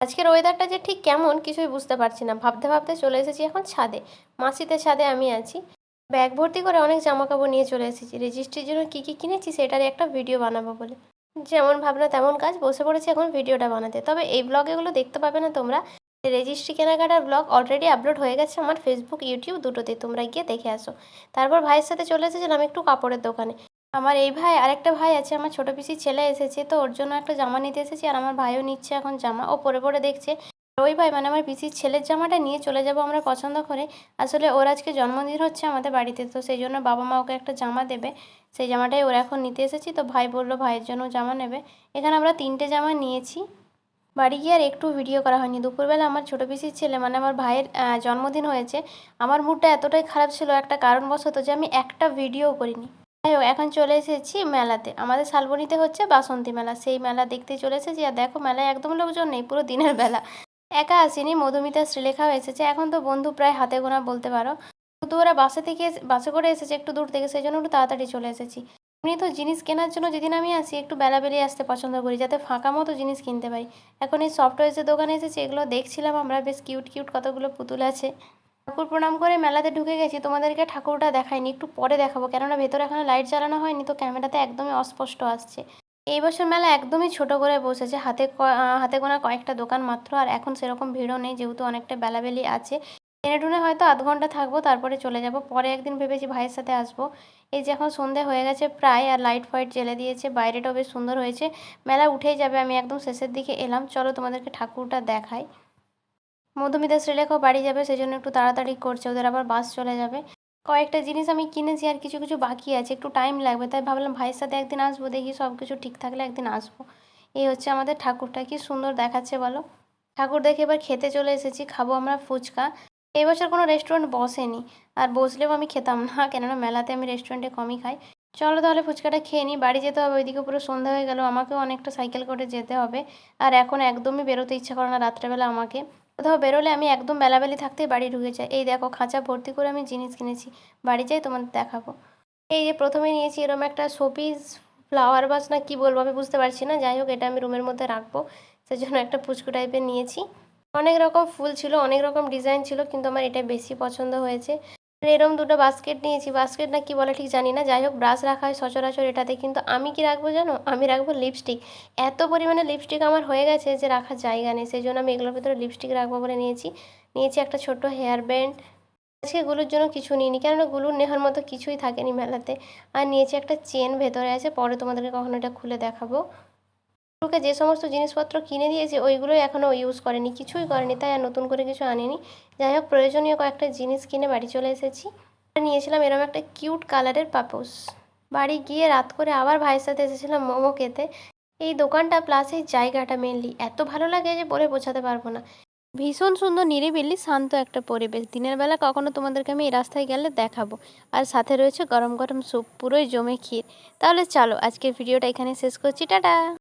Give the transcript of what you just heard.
আজকের ওয়েদারটা যে ঠিক কেমন কিছুই বুঝতে পারছি না। ভাবতে ভাবতে চলে এসেছি এখন ছাদে। মাসিতে ছাদে আমি আছি। ব্যাগ ভর্তি করে অনেক জামা কাপড় নিয়ে চলে এসেছি। রেজিস্ট্রির জন্য কী কী কিনেছি সেটারই একটা ভিডিও বানাবো বলে। যেমন ভাবনা তেমন কাজ, বসে পড়েছি এখন ভিডিওটা বানাতে। তবে এই ব্লগেগুলো দেখতে পাবে না তোমরা। রেজিস্ট্রি কেনাকাটার ব্লগ অলরেডি আপলোড হয়ে গেছে আমার ফেসবুক ইউটিউব দুটোতে। তোমরা গিয়ে দেখে আসো। তারপর ভাইয়ের সাথে চলে এসেছিলাম একটু কাপড়ের দোকানে। আমার এই ভাই, আরেকটা ভাই আছে, আমার ছোটো পিসির ছেলে এসেছে, তো ওর জন্য একটা জামা নিতে এসেছি, আর আমার ভাইও নিচ্ছে এখন জামা, ও পরে পরে দেখছে। ওই ভাই মানে আমার পিসির ছেলের জামাটা নিয়ে চলে যাব আমরা পছন্দ করে। আসলে ওর আজকে জন্মদিন হচ্ছে আমাদের বাড়িতে, তো সেই জন্য বাবা মা ওকে একটা জামা দেবে। সেই জামাটাই ওরা এখন নিতে এসেছি, তো ভাই বলল ভাইয়ের জন্য জামা নেবে। এখানে আমরা তিনটে জামা নিয়েছি। বাড়ি গিয়ে আর একটু ভিডিও করা হয়নি। দুপুরবেলা আমার ছোটো পিসির ছেলে মানে আমার ভাইয়ের জন্মদিন হয়েছে, আমার মুডটা এতটাই খারাপ ছিল একটা কারণবশত যে আমি একটা ভিডিও করিনি। যাই হোক এখন চলে এসেছি মেলাতে। আমাদের শালবনিতে হচ্ছে বাসন্তী মেলা। সেই মেলা দেখতে চলে এসেছি আর দেখো, মেলায় একদম লোকজন নেই, পুরো দিনের বেলা। একা আসেনি, মধুমিতা শ্রীলেখাও এসেছে। এখন তো বন্ধু প্রায় হাতে গোনা বলতে পারো। শুধু ওরা বাসে থেকে বাসে করে এসেছে, একটু দূর থেকে, সেই জন্য একটু তাড়াতাড়ি চলে এসেছি। এমনি তো জিনিস কেনার জন্য যেদিন আমি আসি, একটু বেলা বেরিয়ে আসতে পছন্দ করি, যাতে ফাঁকা মতো জিনিস কিনতে পারি। এখন এই সফটওয়্যার্সের দোকানে এসেছি, এগুলো দেখছিলাম আমরা, বেশ কিউট কিউট কতগুলো পুতুল আছে। ঠাকুর প্রণাম করে মেলাতে ঢুকে গেছি, তোমাদেরকে ঠাকুরটা দেখাইনি, একটু পরে দেখাবো। কেননা ভেতরে এখনও লাইট জ্বালানো হয়নি, তো ক্যামেরাতে একদমই অস্পষ্ট আসছে। এই বছর মেলা একদমই ছোট করে বসেছে, হাতে হাতে গোনা কয়েকটা দোকান মাত্র, আর এখন সেরকম ভিড়ও নেই, যেহেতু অনেকটা বেলাবেলি আছে। টেনে টুনে হয়তো আধ ঘণ্টা থাকব, তারপরে চলে যাব, পরে একদিন ভেবেছি ভাইয়ের সাথে আসব। এই যে এখন সন্ধে হয়ে গেছে প্রায়, আর লাইট ফাইট জ্বেলে দিয়েছে, বাইরেটাও বেশ সুন্দর হয়েছে, মেলা উঠেই যাবে, আমি একদম শেষের দিকে এলাম, চলো তোমাদেরকে ঠাকুরটা দেখাই। মধুমিতা শ্রীলেখাও বাড়ি যাবে সেই জন্য একটু তাড়াতাড়ি করছে। ওদের আবার বাস চলে যাবে। কয়েকটা জিনিস আমি কিনেছি আর কিছু কিছু বাকি আছে। একটু টাইম লাগবে, তাই ভাবলাম ভাইয়ের সাথে একদিন আসব, দেখি সব কিছু ঠিক থাকলে একদিন আসব। এই হচ্ছে আমাদের ঠাকুরটা, কি সুন্দর দেখাচ্ছে, বলো? ঠাকুর দেখে এবার খেতে চলে এসেছি, খাব আমরা ফুচকা। এই বছর কোনো রেস্টুরেন্ট বসেনি, আর বসলেও আমি খেতাম না, কেননা মেলাতে আমি রেস্টুরেন্টে কমই খাই। চলো তাহলে ফুচকাটা খেয়ে নিই, বাড়ি যেতে হবে, ওইদিকে পুরো সন্ধ্যা হয়ে গেল, আমাকেও অনেকটা সাইকেল করে যেতে হবে। আর এখন একদমই বেরোতে ইচ্ছা করে না, রাত্রেবেলা আমাকে। কোথাও বেরোলে আমি একদম বেলাবেলি থাকতেই বাড়ি ঢুকে যাই। এই দেখো, খাঁচা ভর্তি করে আমি জিনিস কিনেছি। বাড়ি যাই, তোমাদের দেখাবো। এই যে প্রথমে নিয়েছি এরকম একটা শোপিস ফ্লাওয়ার বাস না কী বলব আমি বুঝতে পারছি না। যাই হোক, এটা আমি রুমের মধ্যে রাখব। সেজন্য একটা পুচকু টাইপের নিয়েছি। অনেক রকম ফুল ছিল, অনেক রকম ডিজাইন ছিল, কিন্তু আমার এটা বেশি পছন্দ হয়েছে। এরকম দুটো বাস্কেট নিয়েছি। বাস্কেট না কি বলে ঠিক জানি না। যাই হোক ব্রাশ রাখা হয় সচরাচর এটাতে। কিন্তু আমি কি রাখব জানো? আমি রাখব লিপস্টিক এত পরিমাণে লিপস্টিক আমার হয়ে গেছে যে রাখার জায়গা নেই। সেই জন্য আমি এগুলোর ভিতরে লিপস্টিক রাখব বলে নিয়েছি। নিয়েছি একটা ছোট্ট হেয়ার ব্যান্ড আজকে গুলোর জন্য কিছু নিইনি। কেননা গুলুর নেহার মতো কিছুই থাকেনি মেলাতে। আর নিয়েছি একটা চেন ভেতরে আছে। পরে তোমাদেরকে কখনো এটা খুলে দেখাবো। ওকে যে সমস্ত জিনিসপত্র কিনে দিয়েছে, ওইগুলোই এখনও ইউজ করেনি, কিছুই করেনি, তাই আর নতুন করে কিছু আনিনি। যাই হোক, প্রয়োজনীয় কয়েকটা জিনিস কিনে বাড়ি চলে এসেছি। নিয়েছিলাম এরকম একটা কিউট কালারের পাপোস বাড়ি গিয়ে রাত করে আবার ভাইয়ের সাথে এসেছিলাম মোমো খেতে। এই দোকানটা প্লাস এই জায়গাটা মেনলি এত ভালো লাগে যে বলে বোঝাতে পারব না। ভীষণ সুন্দর, নিরিবিলি, শান্ত একটা পরিবেশ। দিনের বেলা কখনো তোমাদেরকে আমি এই রাস্তায় গেলে দেখাবো। আর সাথে রয়েছে গরম গরম স্যুপ, পুরোই জমে ক্ষীর। তাহলে চলো, আজকের ভিডিওটা এখানে শেষ করছি। টাটা!